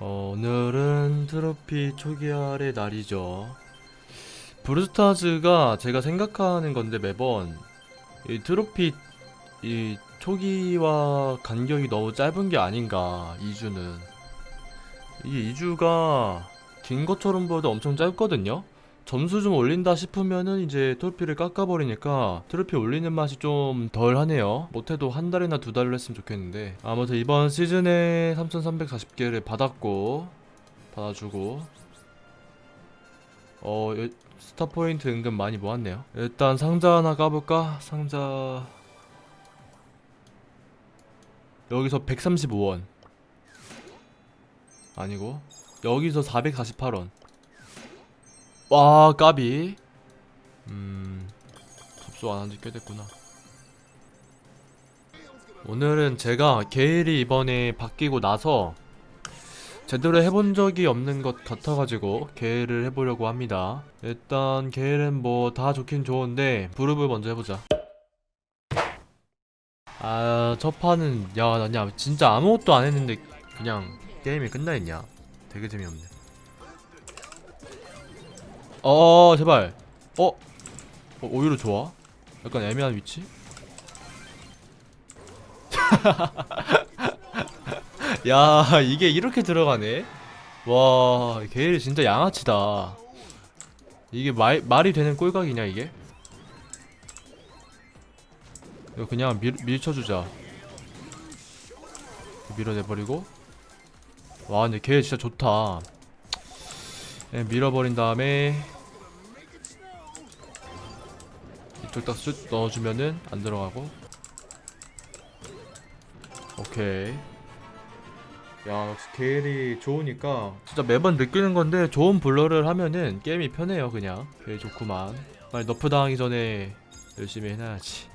어, 오늘은 트로피 초기화의 날이죠. 브루스타즈가 제가 생각하는 건데 매번 이 트로피 이 초기화 간격이 너무 짧은 게 아닌가 2주는 이게 2주가 긴 것처럼 보여도 엄청 짧거든요. 점수 좀 올린다 싶으면은 이제 트로피를 깎아버리니까 트로피 올리는 맛이 좀 덜 하네요. 못해도 한 달이나 두 달로 했으면 좋겠는데. 아무튼 이번 시즌에 3340개를 받았고, 받아주고, 어, 여- 스타 포인트 은근 많이 모았네요. 일단 상자 하나 까볼까? 상자. 여기서 135원. 아니고, 여기서 448원. 와 까비. 음 접수 안 한 지 꽤 됐구나. 오늘은 제가 게일이 이번에 바뀌고 나서 제대로 해본 적이 없는 것 같아가지고 게일을 해보려고 합니다. 일단 게일은 뭐 다 좋긴 좋은데 브룹을 먼저 해보자. 아 첫 판은 야 나냐 진짜 아무것도 안 했는데 그냥 게임이 끝나 있냐? 되게 재미없네 어 제발. 어? 어 오히려 좋아? 약간 애매한 위치? 야 이게 이렇게 들어가네? 와 게일 진짜 양아치다. 이게 말, 말이 되는 꼴각이냐 이게? 이거 그냥 밀, 밀쳐주자. 밀어내버리고. 와 근데 게일 진짜 좋다. 예, 밀어버린 다음에 이쪽 딱쑥 넣어주면은 안 들어가고. 오케이. 야 역시 게일이 좋으니까. 진짜 매번 느끼는 건데 좋은 블러를 하면은 게임이 편해요 그냥. 게일 좋구만. 빨리 너프 당하기 전에 열심히 해놔야지.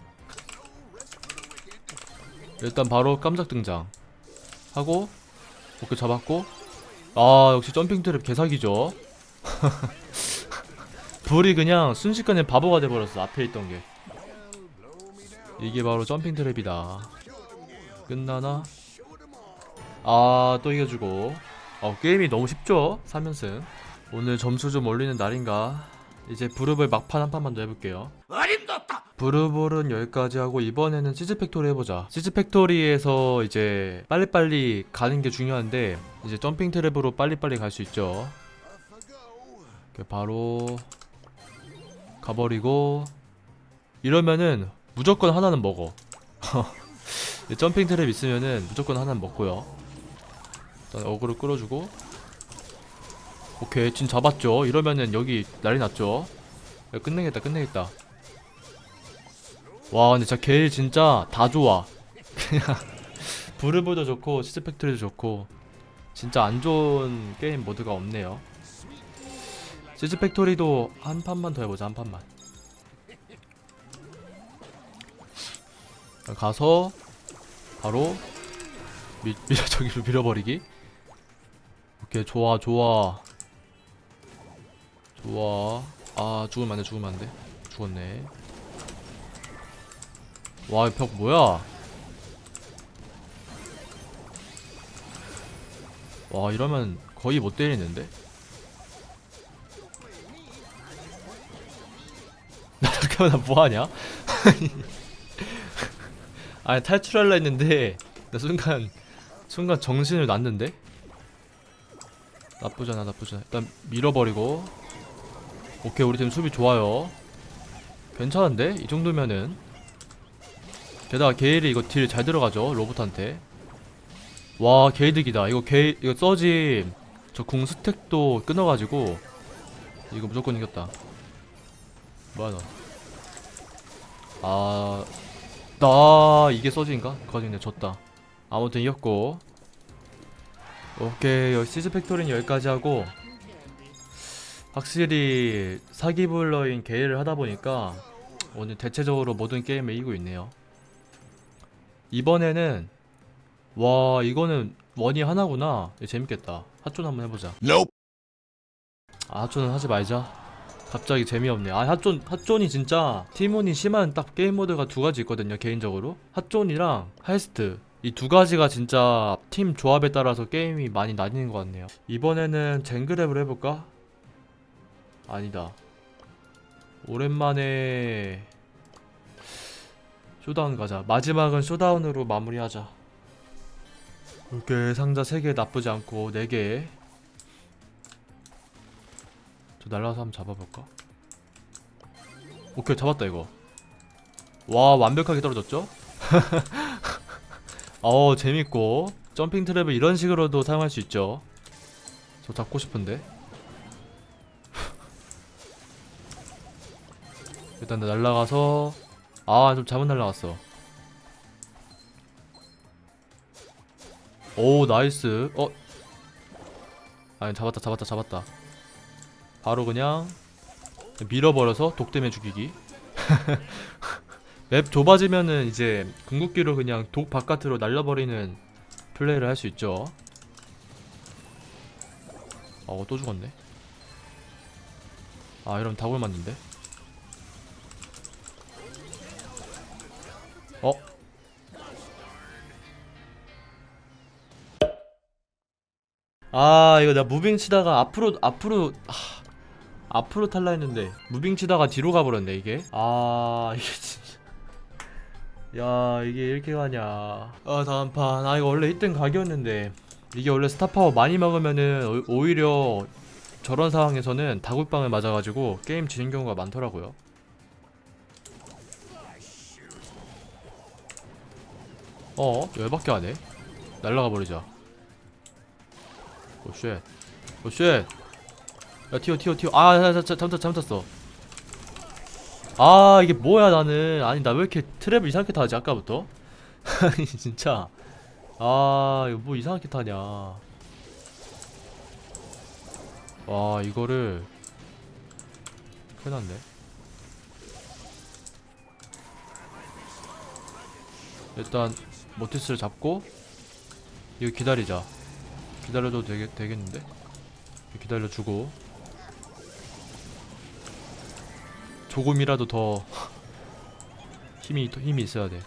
일단 바로 깜짝 등장. 하고 오케이 잡았고. 아 역시 점핑 트랩 개사기죠 불이 그냥 순식간에 바보가 돼버렸어 앞에 있던 게 이게 바로 점핑 트랩이다 끝나나? 아 또 이겨주고 어 게임이 너무 쉽죠? 3연승 오늘 점수 좀 올리는 날인가 이제 브룹을 막판 한 판만 더 해볼게요 브루볼은 여기까지 하고 이번에는 치즈 팩토리 해보자. 치즈 팩토리에서 이제 빨리빨리 가는 게 중요한데 이제 점핑 트랩으로 빨리빨리 갈 수 있죠. 바로 가버리고 이러면은 무조건 하나는 먹어. 이 점핑 트랩 있으면은 무조건 하나는 먹고요. 일단 어그로 끌어주고 오케이 진 잡았죠. 이러면은 여기 난리 났죠. 야, 끝내겠다 끝내겠다. 와 근데 진짜 게일 진짜 다 좋아 그냥 브르브도 좋고 시즈 팩토리도 좋고 진짜 안 좋은 게임 모드가 없네요 시즈 팩토리도 한 판만 더 해보자 한 판만. 가서 바로 미, 밀어 저기로 밀어버리기. 오케이 좋아 좋아. 좋아. 아 죽으면 안돼 죽으면 안돼. 죽었네. 와, 이 벽 뭐야? 와, 이러면 거의 못 때리는데? 나 뭐하냐? 아니, 탈출할라 했는데, 나 순간, 순간 정신을 놨는데? 나쁘잖아, 나쁘잖아. 일단 밀어버리고. 오케이, 우리 팀 수비 좋아요. 괜찮은데? 이 정도면은. 게다가 게일이 이거 딜 잘 들어가죠 로봇한테 와 게이득이다 이거 게이 이거 써지 저 궁 스택도 끊어가지고 이거 무조건 이겼다 뭐야 너 아 나 이게 써지인가? 거짓네 졌다. 아무튼 이겼고. 오케이 시즈 팩토리는 여기까지 하고 확실히 사기블러인 게일을 하다 보니까 오늘 대체적으로 모든 게임에 이기고 있네요. 이번에는 와 이거는 원이 하나구나. 재밌겠다. 핫존 한번 해보자. Nope. 아 핫존은 하지 말자 갑자기 재미없네 아 핫존 핫존이 진짜 티몬이 심한 딱 게임 모드가 두 가지 있거든요 개인적으로 핫존이랑 하이스트 이두 가지가 진짜 팀 조합에 따라서 게임이 많이 나뉘는 것 같네요. 이번에는 젠그랩을 해볼까? 아니다. 오랜만에 쇼다운 가자. 마지막은 쇼다운으로 마무리하자. 오케이 상자 3개 나쁘지 않고 4개. 저 날라서 한번 잡아볼까? 오케이 잡았다 이거. 와 완벽하게 떨어졌죠? 어 재밌고 점핑 트랩을 이런 식으로도 사용할 수 있죠. 저 잡고 싶은데. 일단 나 날라가서 아 좀 잘못 날라갔어. 오 나이스. 어 아니 잡았다 잡았다 잡았다. 바로 그냥 밀어버려서 독대매 죽이기. 맵 좁아지면은 이제 궁극기로 그냥 독 바깥으로 날려버리는 플레이를 할 수 있죠. 어, 또 죽었네. 아, 이러면 다골 맞는데? 어? 아, 이거 내가 무빙 치다가 앞으로, 앞으로, 하, 앞으로 탈라 했는데, 무빙 치다가 뒤로 가버렸네, 이게. 아, 이게 진짜. 야 이게 이렇게 가냐 아 다음 판 아 이거 원래 1등 각이었는데 이게 원래 스타파워 많이 먹으면은 오- 오히려 저런 상황에서는 다굴빵을 맞아가지고 게임 지는 경우가 많더라고요 어? 열받게 하네 날라가 버리자 오쉣 오쉣 야 튀어 튀어 튀어. 아아 아뭐 기다려주고 조금이라도 더 힘이 힘이 있어야 돼.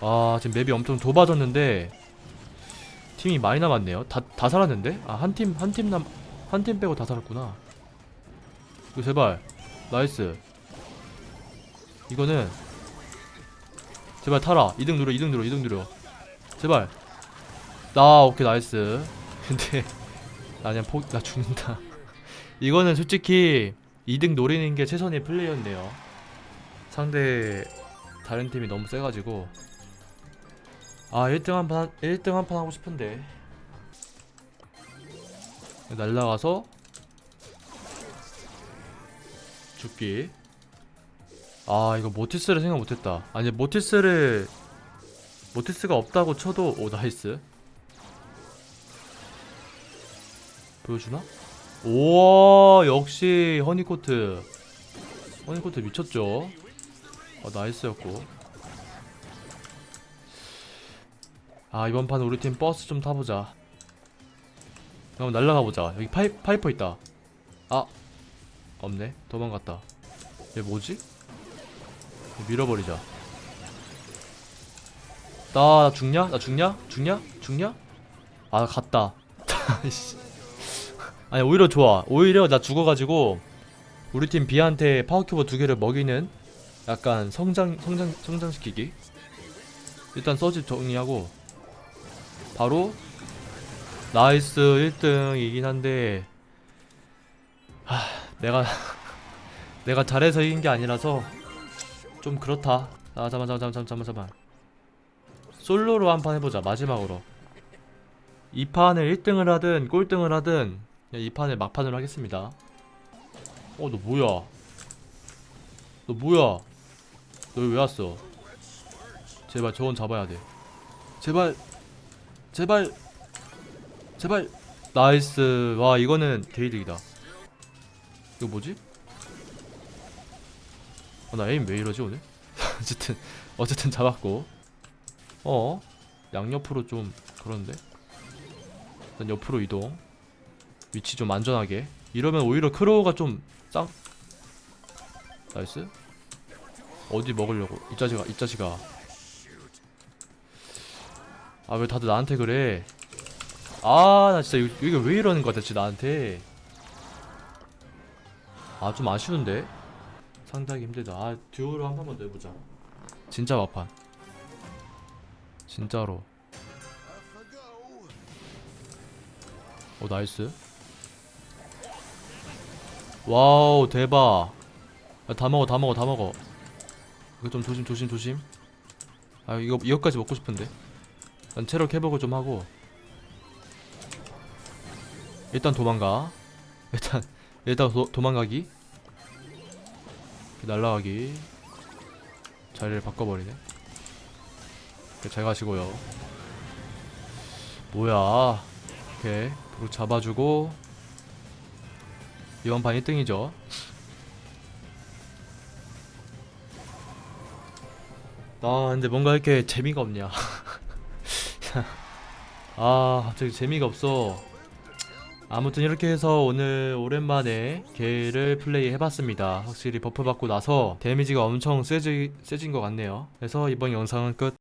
아 지금 맵이 엄청 좁아졌는데 팀이 많이 남았네요. 다 다 살았는데? 아 한 팀 한 팀 남 한 팀 빼고 다 살았구나. 이거 제발 나이스. 이거는 제발 타라. 2등 누려 2등 누려 2등 누려. 제발. 나 오케이 나이스. 근데 나 그냥 포 나 죽는다. 이거는 솔직히 2등 노리는 게 최선의 플레이였네요. 상대 다른 팀이 너무 세가지고. 아 1등 한판 1등 한 판 하고 싶은데. 날라가서 죽기. 아 이거 모티스를 생각 못했다. 아니 모티스를 모티스가 없다고 쳐도 오 나이스. 보여주나? 우와 역시 허니코트. 허니코트 미쳤죠? 어 나이스였고. 아 이번 판 우리 팀 버스 좀 타보자. 한번 날라가 보자. 여기 파이, 파이퍼 있다. 아 없네. 도망갔다. 얘 뭐지? 얘 밀어버리자. 나, 나 죽냐? 나 죽냐? 죽냐? 죽냐? 아 갔다 아니 오히려 좋아. 오히려 나 죽어가지고 우리 팀 B한테 파워큐브 두 개를 먹이는 약간 성장 성장 성장시키기. 일단 서지 정리하고. 바로 나이스 1등이긴 한데 하 내가 내가 잘해서 이긴 게 아니라서 좀 그렇다. 아 잠만 잠만 잠만 잠만 잠만. 솔로로 한 판 해보자 마지막으로. 이 판을 1등을 하든 꼴등을 하든 이 판을 막판으로 하겠습니다. 어, 너 뭐야? 너 뭐야? 너 왜 왔어? 제발 저건 잡아야 돼. 제발, 제발, 제발. 나이스. 와, 이거는 게이득이다. 이거 뭐지? 어, 나 에임 왜 이러지 오늘? 어쨌든, 어쨌든 잡았고. 어? 양옆으로 좀 그런데? 일단 옆으로 이동. 위치 좀 안전하게. 이러면 오히려 크로우가 좀 짱 나이스. 어디 먹으려고? 이 자식아 이 자식아. 아 왜 다들 나한테 그래? 아 나 진짜 이- 이게 왜 이러는 거야 대체 나한테? 아 좀 아쉬운데? 상당히 힘들다. 아 듀오로 한 번만 더 해보자. 진짜 막판. 진짜로. 오 나이스 와우 대박. 야, 다 먹어 다 먹어 다 먹어. 이거 좀 조심 조심 조심. 아 이거 이거까지 먹고 싶은데. 난 체력 회복을 좀 하고. 일단 도망가. 일단 일단 도, 도망가기. 날라가기. 자리를 바꿔버리네. 잘 가시고요. 뭐야. 오케이 브룩 잡아주고 이번 판 1등이죠. 아 근데 뭔가 이렇게 재미가 없냐. 아 갑자기 재미가 없어. 아무튼 이렇게 해서 오늘 오랜만에 게를 플레이 해봤습니다. 확실히 버프 받고 나서 데미지가 엄청 세지, 세진 것 같네요. 그래서 이번 영상은 끝